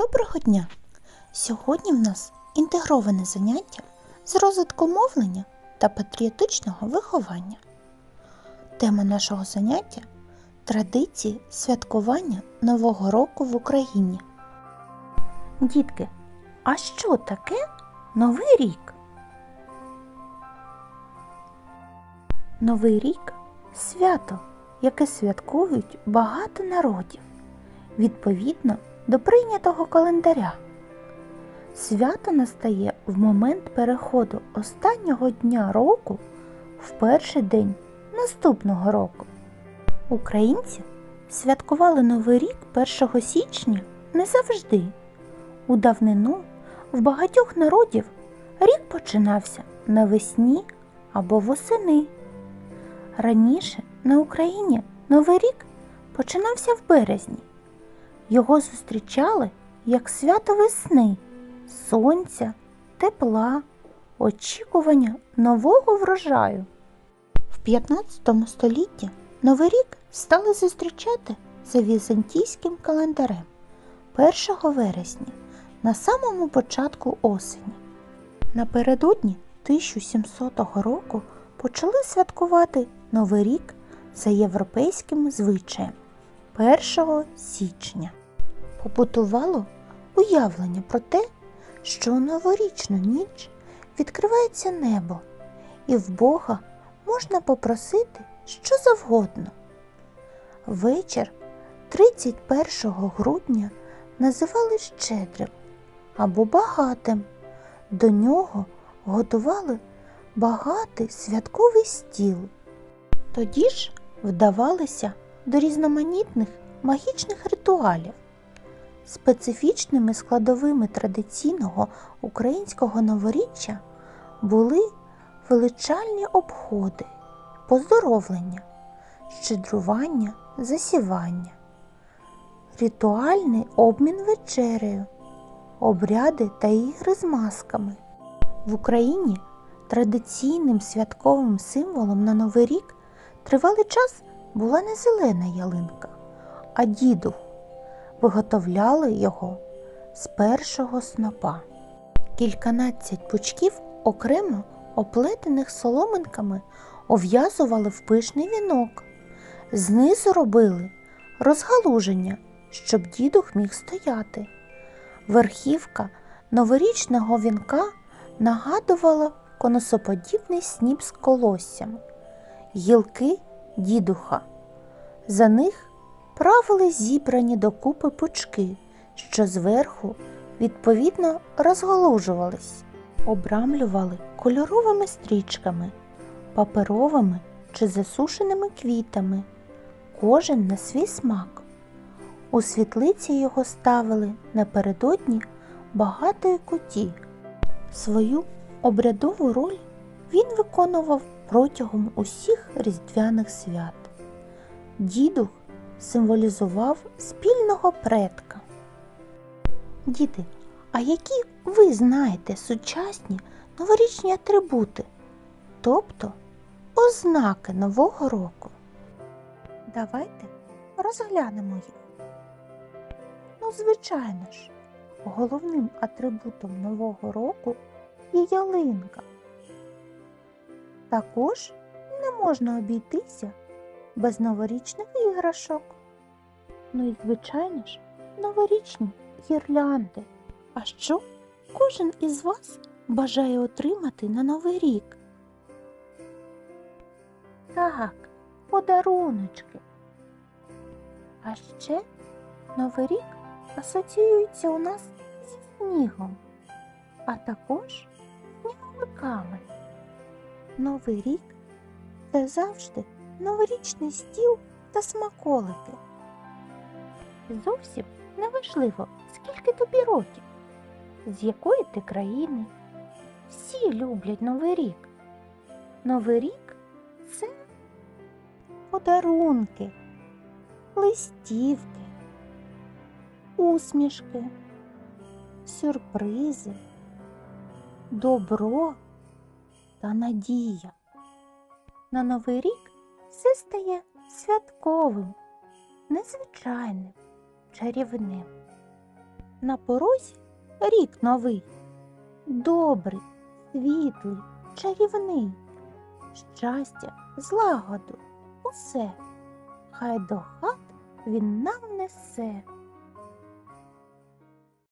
Доброго дня! Сьогодні в нас інтегроване заняття з розвитку мовлення та патріотичного виховання. Тема нашого заняття традиції святкування Нового року в Україні. Дітки, а що таке Новий рік? Новий рік свято, яке святкують багато народів відповідно до прийнятого календаря. Свято настає в момент переходу останнього дня року в перший день наступного року. Українці святкували Новий рік 1 січня не завжди. У давнину в багатьох народів рік починався навесні або восени. Раніше на Україні Новий рік починався в березні. Його зустрічали як свято весни, сонця, тепла, очікування нового врожаю. В 15 столітті Новий рік стали зустрічати за візантійським календарем 1 вересня на самому початку осені. Напередодні 1700 року почали святкувати Новий рік за європейським звичаєм 1 січня побутувало уявлення про те, що у новорічну ніч відкривається небо, і в Бога можна попросити що завгодно. Вечір 31 грудня називали щедрим або багатим. До нього готували багатий святковий стіл. Тоді ж вдавалися до різноманітних магічних ритуалів. Специфічними складовими традиційного українського новоріччя були величальні обходи, поздоровлення, щедрування, засівання, ритуальний обмін вечерею, обряди та ігри з масками. В Україні традиційним святковим символом на Новий рік тривалий час була не зелена ялинка, а дідух виготовляли його з першого снопа. Кільканадцять пучків окремо оплетених соломинками ов'язували в пишний вінок. Знизу робили розгалуження, щоб дідух міг стояти. Верхівка новорічного вінка нагадувала конусоподібний сніп з колоссями, гілки дідуха. За них правили зібрані докупи пучки, що зверху відповідно розголужувались, обрамлювали кольоровими стрічками, паперовими чи засушеними квітами, кожен на свій смак. У світлиці його ставили напередодні багатої куті. Свою обрядову роль він виконував протягом усіх різдвяних свят. Дідух символізував спільного предка. Діти, а які ви знаєте сучасні новорічні атрибути, тобто ознаки Нового року? Давайте розглянемо їх. Ну, звичайно ж, головним атрибутом Нового року є ялинка. Також не можна обійтися без новорічних іграшок. Ну і, звичайно ж, новорічні гірлянди. А що кожен із вас бажає отримати на Новий рік? Так, подаруночки. А ще Новий рік асоціюється у нас зі снігом, а також сніговиками. Новий рік це завжди новорічний стіл та смаколики. Зовсім не важливо, скільки тобі років, з якої ти країни. Всі люблять Новий рік. Новий рік це подарунки, листівки, усмішки, сюрпризи, добро та надія. На Новий рік все стає святковим, незвичайним, чарівним. На порозі рік новий, добрий, світлий, чарівний, щастя, злагоду, усе, хай до хат він нам несе.